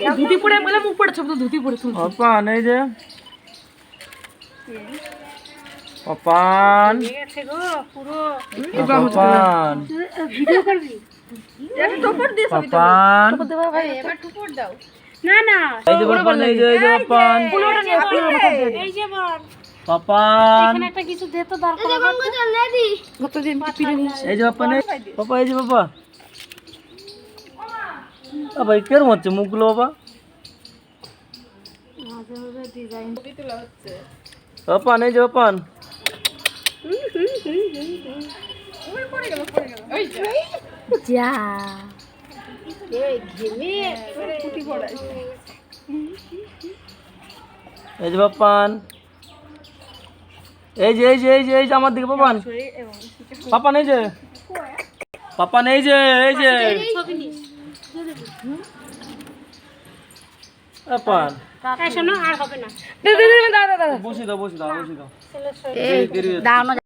এই ধুতি পরে বলে মুখ পড়েছে তো ধুতি পরে তুমি পাপান এই যে। পাপান গেছে গো পুরো পাপান ভিডিও করবি। পাপান এবার টুকুর দাও। না না। এই যে পাপান এই যে এই যে পাপান এই যে বল। পাপান এখানে একটা কিছু দে তো দরকার কতদিন? পিড়ে নিস এই যে পাপা এই যে। বাবা বাবা এই কেরম হচ্ছে মুখগুলো বাবা? হচ্ছে। পাপান এই যে পড়ায়। এই যে পাপান এই যে এই যে এই যে এই যে আমার দিকে পাপান পাপান এই যে। পাপান এই যে এই যে। হবে না।